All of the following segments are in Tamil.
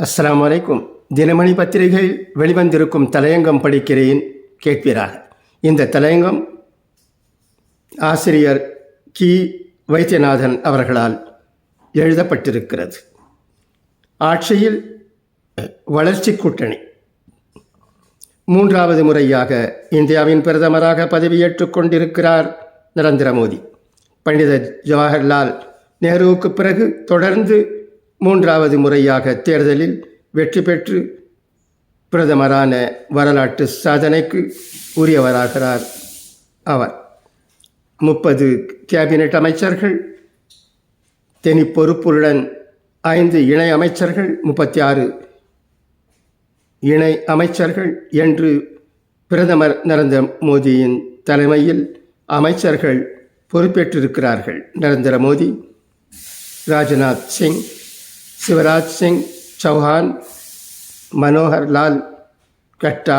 அஸ்ஸலாமு வலைக்கும் தினமணி பத்திரிகை வெளிவந்திருக்கும் தலையங்கம் படிக்கிறேன் கேட்பீரார் இந்த தலையங்கம் ஆசிரியர் கி. வைத்தியநாதன் அவர்களால் எழுதப்பட்டிருக்கிறது. ஆட்சியில் வளர்ச்சி கூட்டணி. மூன்றாவது முறையாக இந்தியாவின் பிரதமராக பதவியேற்றுக் கொண்டிருக்கிறார் நரேந்திர மோடி. பண்டித ஜவஹர்லால் நேருவுக்கு பிறகு தொடர்ந்து மூன்றாவது முறையாக தேர்தலில் வெற்றி பெற்று பிரதமரான வரலாற்று சாதனைக்கு உரியவராகிறார் அவர். முப்பது கேபினெட் அமைச்சர்கள் தெனி பொறுப்புடன் ஐந்து இணை அமைச்சர்கள் முப்பத்தி ஆறு இணை அமைச்சர்கள் என்று பிரதமர் நரேந்திர மோடியின் தலைமையில் அமைச்சர்கள் பொறுப்பேற்றிருக்கிறார்கள். நரேந்திர மோடி ராஜ்நாத் சிங் சிவராஜ் சிங் சௌஹான் மனோகர் லால் கட்டா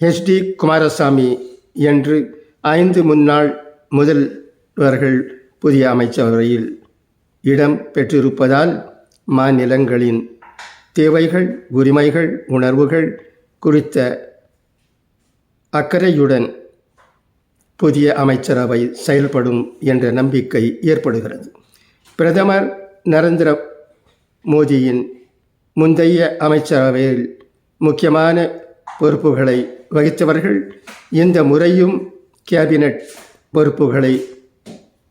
ஹெச்டி குமாரசாமி என்று ஐந்து முன்னாள் முதல்வர்கள் புதிய அமைச்சரவையில் இடம் பெற்றிருப்பதால் மாநிலங்களின் தேவைகள் உரிமைகள் உணர்வுகள் குறித்த அக்கறையுடன் புதிய அமைச்சரவை செயல்படும் என்ற நம்பிக்கை ஏற்படுகிறது. பிரதமர் நரேந்திர மோடியின் முந்தைய அமைச்சரவையில் முக்கியமான பொறுப்புகளை வகித்தவர்கள் இந்த முறையும் கேபினட் பொறுப்புகளை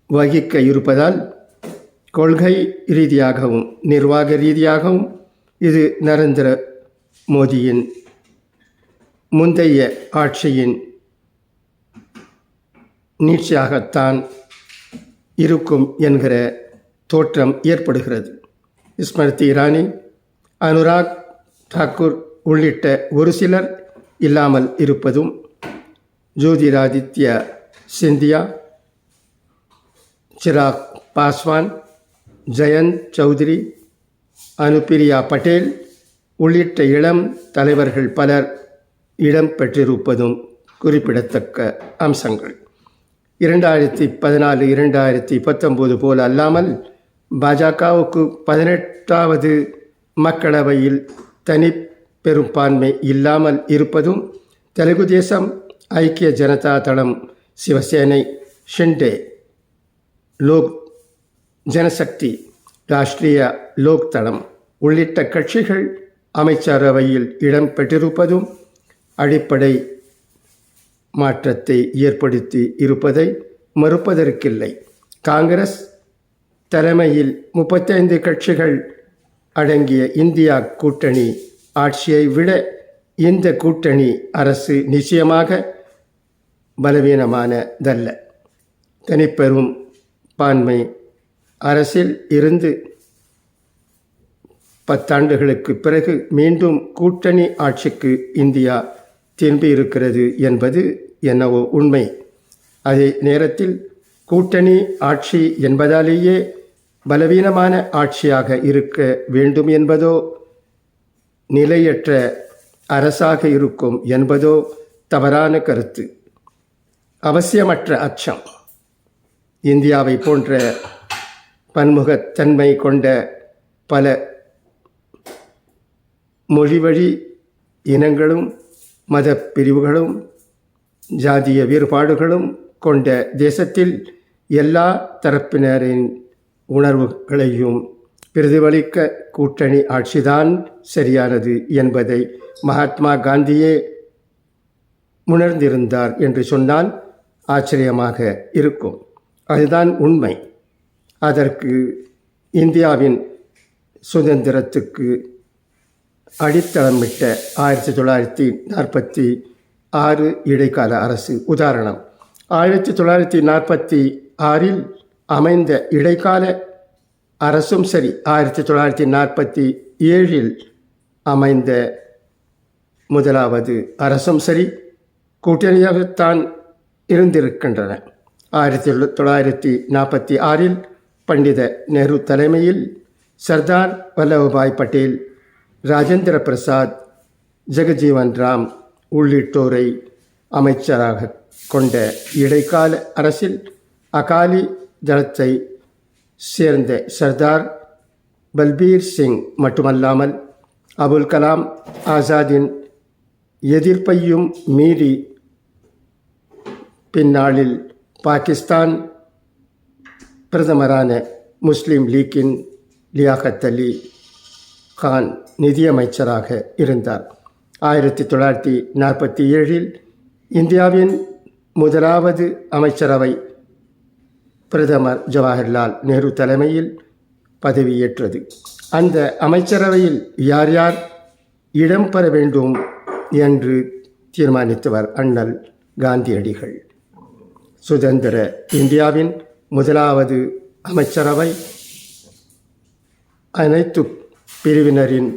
வகிக்க இருப்பதால் கொள்கை ரீதியாகவும் நிர்வாக ரீதியாகவும் இது நரேந்திர மோடியின் முந்தைய ஆட்சியின் நீட்சியாகத்தான் இருக்கும் என்கிற தோற்றம் ஏற்படுகிறது. ஸ்மிருதி இரானி அனுராக் தாக்கூர் உள்ளிட்ட ஒரு சிலர் இல்லாமல் இருப்பதும் ஜோதிராதித்ய சிந்தியா சிராக் பாஸ்வான் ஜெயந்த் சௌத்ரி அனுப்பிரியா பட்டேல் உள்ளிட்ட இளம் தலைவர்கள் பலர் இடம் பெற்றிருப்பதும் குறிப்பிடத்தக்க அம்சங்கள். இரண்டாயிரத்தி பதினாலு இரண்டாயிரத்தி பத்தொம்போது போல் அல்லாமல் பாஜகவுக்கு பதினெட்டாவது மக்களவையில் தனி பெரும்பான்மை இல்லாமல் இருப்பதும் தெலுங்கு தேசம் ஐக்கிய ஜனதா தளம் சிவசேனை ஷிண்டே லோக் ஜனசக்தி ராஷ்டிரிய லோக் தளம் உள்ளிட்ட கட்சிகள் அமைச்சரவையில் இடம் பெற்றிருப்பதும் அடிப்படை மாற்றத்தை ஏற்படுத்தி இருப்பதை மறுப்பதற்கில்லை. காங்கிரஸ் தலைமையில் முப்பத்தைந்து கட்சிகள் அடங்கிய இந்தியா கூட்டணி ஆட்சியை விட இந்த கூட்டணி அரசு நிச்சயமாக பலவீனமானதல்ல. தனிப்பெரும் பான்மை அரசில் இருந்து பத்தாண்டுகளுக்கு பிறகு மீண்டும் கூட்டணி ஆட்சிக்கு இந்தியா திரும்பியிருக்கிறது என்பது என்னவோ உண்மை. அதே நேரத்தில் கூட்டணி ஆட்சி என்பதாலேயே பலவீனமான ஆட்சியாக இருக்க வேண்டும் என்பதோ நிலையற்ற அரசாக இருக்கும் என்பதோ தவறான கருத்து. அவசியமற்ற அச்சம். இந்தியாவை போன்ற பன்முகத்தன்மை கொண்ட பல மொழிவழி இனங்களும் மத பிரிவுகளும் ஜாதிய வேறுபாடுகளும் கொண்ட தேசத்தில் எல்லா தரப்பினரின் உணர்வுகளையும் பிரதிபலிக்க கூட்டணி ஆட்சிதான் சரியானது என்பதை மகாத்மா காந்தியே உணர்ந்திருந்தார் என்று சொன்னால் ஆச்சரியமாக இருக்கும். அதுதான் உண்மை. அதற்கு இந்தியாவின் சுதந்திரத்துக்கு அடித்தளமிட்ட ஆயிரத்தி தொள்ளாயிரத்தி நாற்பத்தி ஆறு இடைக்கால அரசு உதாரணம். ஆயிரத்தி தொள்ளாயிரத்தி நாற்பத்தி ஆறில் அமைந்த இடைக்கால அரசும் சரி ஆயிரத்தி தொள்ளாயிரத்தி நாற்பத்தி ஏழில் அமைந்த முதலாவது அரசும் சரி கூட்டணியாகத்தான் இருந்திருக்கின்றன. ஆயிரத்தி தொள்ளாயிரத்தி நாற்பத்தி ஆறில் பண்டித நேரு தலைமையில் சர்தார் வல்லபாய் பட்டேல் ராஜேந்திர பிரசாத் ஜெகஜீவன் ராம் உள்ளிட்டோரை அமைச்சராக கொண்ட இடைக்கால அரசில் அகாலி தளத்தை சேர்ந்த சர்தார் பல்பீர் சிங் மட்டுமல்லாமல் அபுல் கலாம் ஆசாதின் எதிர்ப்பையும் மீறி பின்னாளில் பாகிஸ்தான் பிரதமரான முஸ்லீம் லீக்கின் லியாகத் அலி கான் நிதியமைச்சராக இருந்தார். ஆயிரத்தி தொள்ளாயிரத்தி நாற்பத்தி ஏழில் இந்தியாவின் முதலாவது அமைச்சரவை பிரதமர் ஜவஹர்லால் நேரு தலைமையில் பதவியேற்றது. அந்த அமைச்சரவையில் யார் யார் இடம் பெற வேண்டும் என்று தீர்மானித்தவர் அண்ணல் காந்தியடிகள். சுதந்திர இந்தியாவின் முதலாவது அமைச்சரவை அனைத்து பிரிவினரின்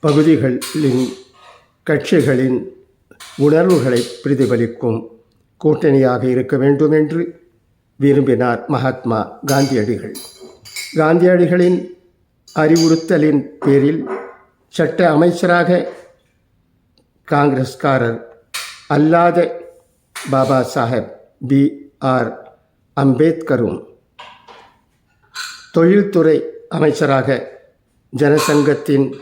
பகுதிகளின் கட்சிகளின் உணர்வுகளை பிரதிபலிக்கும் கூட்டணியாக இருக்க வேண்டும் என்று விரும்பினார் மகாத்மா காந்தியடிகள். காந்தியடிகளின் அறிவுறுத்தலின் பேரில் சட்ட அமைச்சராக காங்கிரஸ்காரர் அல்லாத பாபா சாஹேப் பி. ஆர். அம்பேத்கரும் தொழில்துறை அமைச்சராக ஜனசங்கத்தின்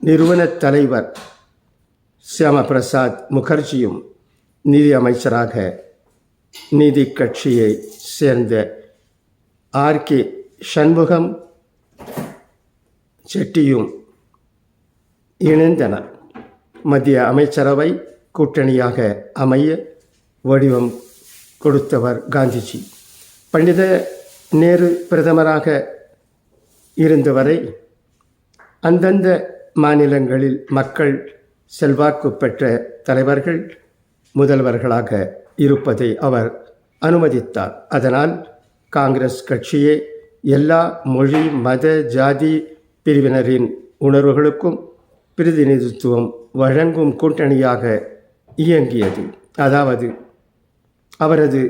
நிறுவனத் தலைவர் சியாமபிரசாத் முகர்ஜியும் நிதி அமைச்சராக நீதி கட்சியை சேர்ந்த ஆர் கே சண்முகம் செட்டியும் இணைந்தனர். மத்திய அமைச்சரவை கூட்டணியாக அமைய வடிவம் கொடுத்தவர் காந்திஜி. பண்டித நேரு பிரதமராக இருந்தவரை அந்தந்த மாநிலங்களில் மக்கள் செல்வாக்கு பெற்ற தலைவர்கள் முதல்வர்களாக இருப்பதை அவர் அனுமதித்தார். அதனால் காங்கிரஸ் கட்சியே எல்லா மொழி மத ஜாதி பிரிவினரின் உணர்வுகளுக்கும் பிரதிநிதித்துவம் வழங்கும் கூட்டணியாக இயங்கியது. அதாவது அவரது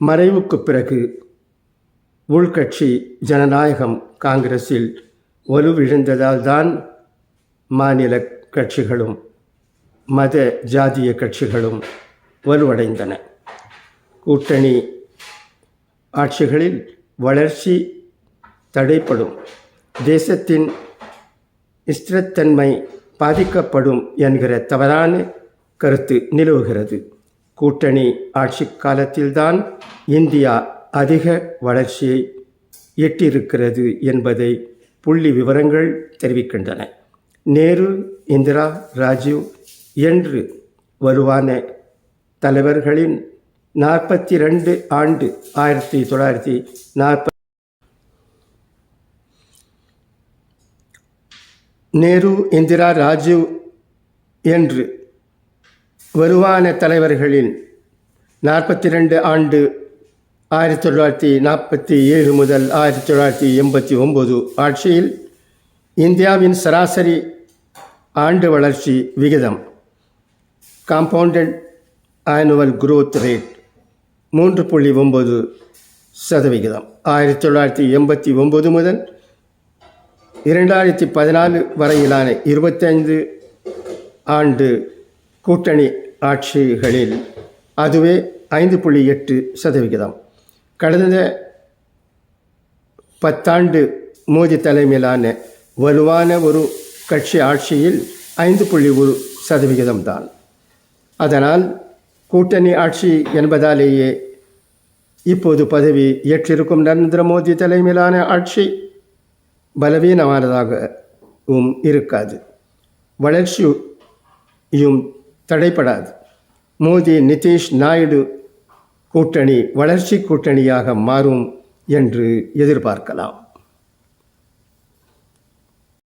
மறைவுக்கு பிறகு உள்கட்சி ஜனநாயகம் காங்கிரஸில் வலுவிழந்ததால் தான் மாநில கட்சிகளும் மத ஜாதிய கட்சிகளும் வலுவடைந்தன. கூட்டணி ஆட்சிகளில் வளர்ச்சி தடைப்படும் தேசத்தின் ஸ்திரத்தன்மை பாதிக்கப்படும் என்கிற தவறான கருத்து நிலவுகிறது. கூட்டணி ஆட்சி காலத்தில்தான் இந்தியா அதிக வளர்ச்சியை எட்டியிருக்கிறது என்பதை புள்ளி விவரங்கள் தெரிவிக்கின்றன. நேரு இந்திரா ராஜீவ் என்று வலுவான தலைவர்களின் நாற்பத்தி ரெண்டு ஆண்டு ஆயிரத்தி தொள்ளாயிரத்தி நாற்பது நேரு இந்திரா ராஜீவ் என்று வருவான தலைவர்களின் நாற்பத்தி ரெண்டு ஆண்டு ஆயிரத்தி தொள்ளாயிரத்தி நாற்பத்தி ஏழு முதல் ஆயிரத்தி தொள்ளாயிரத்தி எண்பத்தி ஒம்பது ஆட்சியில் இந்தியாவின் சராசரி ஆண்டு வளர்ச்சி விகிதம் காம்பவுண்டட் ஆனுவல் குரோத் ரேட் மூன்று புள்ளி ஒம்பது சதவிகிதம். ஆயிரத்தி தொள்ளாயிரத்தி எண்பத்தி ஒம்பது முதல் இரண்டாயிரத்தி பதினாலு வரையிலான இருபத்தைந்து ஆண்டு கூட்டணி ஆட்சிகளில் அதுவே ஐந்து புள்ளி எட்டு சதவிகிதம். கடந்த பத்தாண்டு மோடி தலைமையிலான வலுவான ஒரு கட்சி ஆட்சியில் ஐந்து புள்ளி ஒரு சதவிகிதம் தான். அதனால் கூட்டணி ஆட்சி என்பதாலேயே இப்போது பதவி ஏற்றிருக்கும் நரேந்திர மோடி தலைமையிலான ஆட்சி பலவீனமானதாகவும் இருக்காது. வளர்ச்சியும் தடைப்படாது மோடி நிதிஷ் நாயுடு கூட்டணி வளர்ச்சி கூட்டணியாக மாறும் என்று எதிர்பார்க்கலாம்.